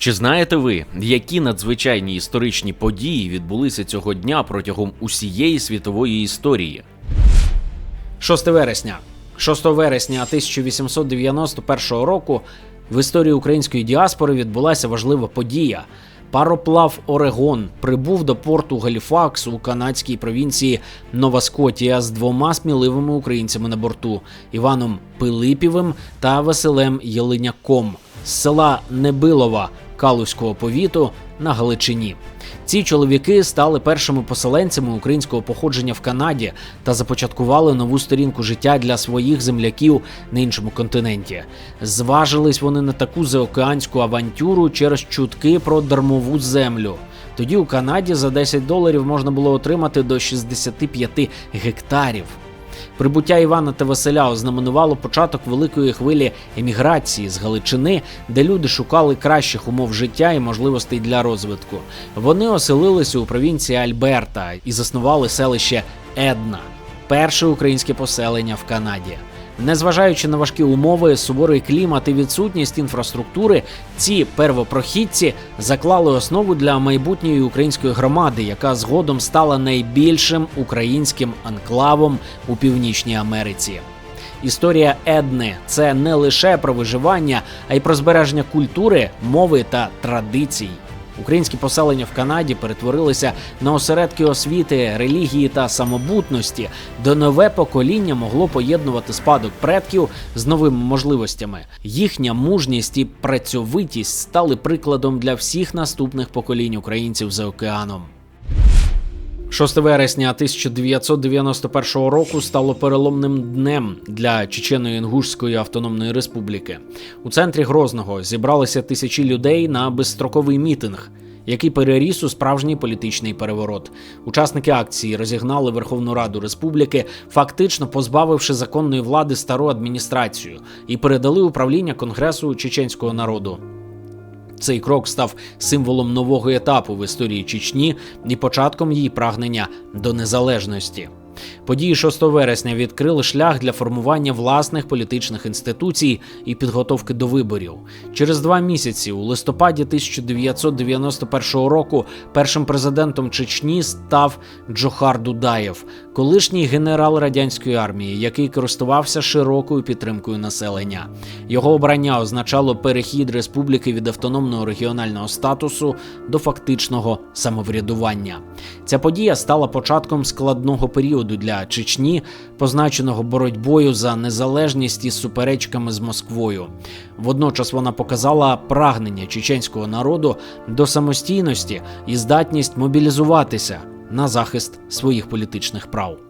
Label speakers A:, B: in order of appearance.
A: Чи знаєте ви, які надзвичайні історичні події відбулися цього дня протягом усієї світової історії?
B: 6 вересня. 6 вересня 1891 року в історії української діаспори відбулася важлива подія. Пароплав Орегон прибув до порту Галіфакс у канадській провінції Нова Скотія з двома сміливими українцями на борту Іваном Пилипівим та Василем Єлиняком з села Небилова Калузького повіту на Галичині. Ці чоловіки стали першими поселенцями українського походження в Канаді та започаткували нову сторінку життя для своїх земляків на іншому континенті. Зважились вони на таку заокеанську авантюру через чутки про дармову землю. Тоді у Канаді за 10 доларів можна було отримати до 65 гектарів. Прибуття Івана та Василя ознаменувало початок великої хвилі еміграції з Галичини, де люди шукали кращих умов життя і можливостей для розвитку. Вони оселилися у провінції Альберта і заснували селище Една, перше українське поселення в Канаді. Незважаючи на важкі умови, суворий клімат і відсутність інфраструктури, ці первопрохідці заклали основу для майбутньої української громади, яка згодом стала найбільшим українським анклавом у Північній Америці. Історія Едни це не лише про виживання, а й про збереження культури, мови та традицій. Українські поселення в Канаді перетворилися на осередки освіти, релігії та самобутності, де нове покоління могло поєднувати спадок предків з новими можливостями. Їхня мужність і працьовитість стали прикладом для всіх наступних поколінь українців за океаном. 6 вересня 1991 року стало переломним днем для Чечено-Інгушської автономної республіки. У центрі Грозного зібралися тисячі людей на безстроковий мітинг, який переріс у справжній політичний переворот. Учасники акції розігнали Верховну Раду Республіки, фактично позбавивши законної влади стару адміністрацію, і передали управління Конгресу чеченського народу. Цей крок став символом нового етапу в історії Чечні і початком її прагнення до незалежності. Події 6 вересня відкрили шлях для формування власних політичних інституцій і підготовки до виборів. Через два місяці, у листопаді 1991 року, першим президентом Чечні став Джохар Дудаєв, колишній генерал радянської армії, який користувався широкою підтримкою населення. Його обрання означало перехід республіки від автономного регіонального статусу до фактичного самоврядування. Ця подія стала початком складного періоду для Чечні, позначеного боротьбою за незалежність і суперечками з Москвою. Водночас вона показала прагнення чеченського народу до самостійності і здатність мобілізуватися на захист своїх політичних прав.